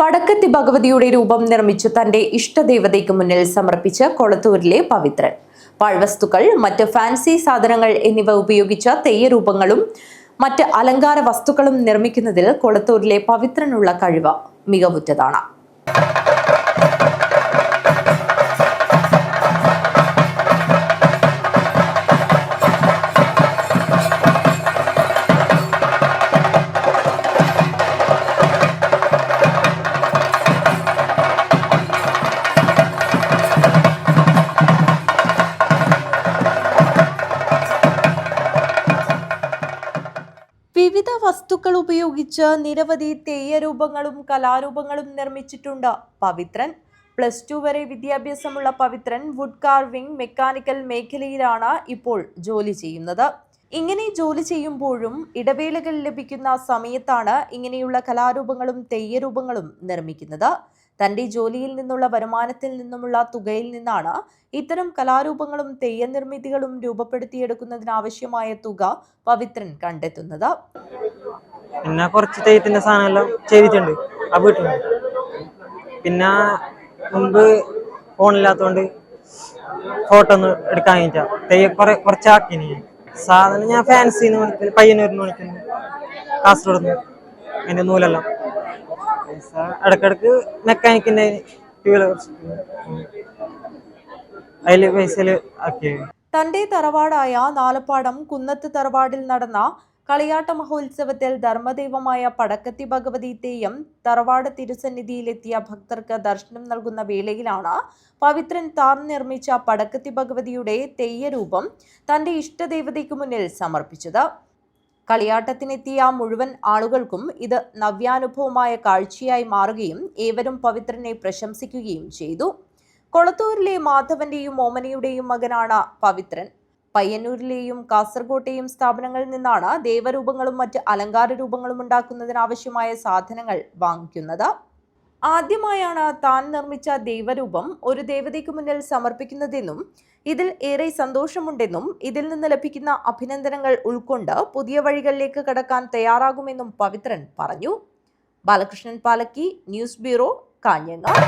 പടക്കത്തി ഭഗവതിയുടെ രൂപം നിർമ്മിച്ച് തന്റെ ഇഷ്ടദേവതയ്ക്ക് മുന്നിൽ സമർപ്പിച്ച കൊളത്തൂരിലെ പവിത്രൻ. പാഴ്വസ്തുക്കൾ മറ്റ് ഫാൻസി സാധനങ്ങൾ എന്നിവ ഉപയോഗിച്ച തെയ്യരൂപങ്ങളും മറ്റ് അലങ്കാര വസ്തുക്കളും നിർമ്മിക്കുന്നതിൽ കൊളത്തൂരിലെ പവിത്രനുള്ള കഴിവ് മികവുറ്റതാണ്. വിവിധ വസ്തുക്കൾ ഉപയോഗിച്ച് നിരവധി തെയ്യരൂപങ്ങളും കലാരൂപങ്ങളും നിർമ്മിച്ചിട്ടുണ്ട്. പവിത്രൻ പ്ലസ് ടു വരെ വിദ്യാഭ്യാസമുള്ള പവിത്രൻ വുഡ് കാർവിംഗ് മെക്കാനിക്കൽ മേഖലയിലാണ് ഇപ്പോൾ ജോലി ചെയ്യുന്നത്. ഇങ്ങനെ ജോലി ചെയ്യുമ്പോഴും ഇടവേളകൾ ലഭിക്കുന്ന സമയത്താണ് ഇങ്ങനെയുള്ള കലാരൂപങ്ങളും തെയ്യരൂപങ്ങളും നിർമ്മിക്കുന്നത്. തന്റെ ജോലിയിൽ നിന്നുള്ള വരുമാനത്തിൽ നിന്നുമുള്ള തുകയിൽ നിന്നാണ് ഇത്തരം കലാരൂപങ്ങളും തെയ്യ നിർമ്മിതികളും രൂപപ്പെടുത്തിയെടുക്കുന്നതിനാവശ്യമായ തുക പവിത്രൻ കണ്ടെത്തുന്നത്. പിന്നെ കുറച്ച് തെയ്യത്തിന്റെ സാധനമെല്ലാം ചെയ്തിട്ടുണ്ട്. ആ വീട്ടിലുണ്ട്. പിന്നെ മുമ്പ് ഫോണില്ലാത്തോണ്ട് ഫോട്ടോ ഒന്ന് എടുക്കാൻ കഴിഞ്ഞില്ല. തെയ്യ കുറെ കുറച്ചാക്കിനി. സാധനം ഞാൻ ഫാൻസിന്ന് മേടിക്കുന്നു പയ്യന്നൂരിന്ന് വിളിക്കുന്നു കാസർഗോഡ് നിന്ന് അതിന്റെ നൂലെല്ലാം. ഇടക്കിടക്ക് മെക്കാനിക്കിന്റെ അതിൽ പൈസയിൽ ആക്കി തന്റെ തറവാടായ നാലപ്പാടം കുന്നത്ത് തറവാടിൽ നടന്ന കളിയാട്ട മഹോത്സവത്തിൽ ധർമ്മദൈവമായ പടക്കത്തി ഭഗവതി തെയ്യം തറവാട് തിരുസന്നിധിയിലെത്തിയ ഭക്തർക്ക് ദർശനം നൽകുന്ന വേളയിലാണ് പവിത്രൻ താൻ നിർമ്മിച്ച പടക്കത്തി ഭഗവതിയുടെ തെയ്യരൂപം തന്റെ ഇഷ്ടദേവതയ്ക്ക് മുന്നിൽ സമർപ്പിച്ചത്. കളിയാട്ടത്തിനെത്തിയ മുഴുവൻ ആളുകൾക്കും ഇത് നവ്യാനുഭവമായ കാഴ്ചയായി മാറുകയും ഏവരും പവിത്രനെ പ്രശംസിക്കുകയും ചെയ്തു. കൊളത്തൂരിലെ മാധവന്റെയും ഓമനയുടെയും മകനാണ് പവിത്രൻ. പയ്യന്നൂരിലെയും കാസർകോട്ടെയും സ്ഥാപനങ്ങളിൽ നിന്നാണ് ദേവരൂപങ്ങളും മറ്റ് അലങ്കാര രൂപങ്ങളും ഉണ്ടാക്കുന്നതിനാവശ്യമായ സാധനങ്ങൾ വാങ്ങിക്കുന്നത്. ആദ്യമായാണ് താൻ നിർമ്മിച്ച ദൈവരൂപം ഒരു ദേവതയ്ക്ക് മുന്നിൽ സമർപ്പിക്കുന്നതെന്നും ഇതിൽ ഏറെ സന്തോഷമുണ്ടെന്നും ഇതിൽ നിന്ന് ലഭിക്കുന്ന അഭിനന്ദനങ്ങൾ ഉൾക്കൊണ്ട് പുതിയ വഴികളിലേക്ക് കടക്കാൻ തയ്യാറാകുമെന്നും പവിത്രൻ പറഞ്ഞു. Balakrishnan Palakki news bureau Kanhangad.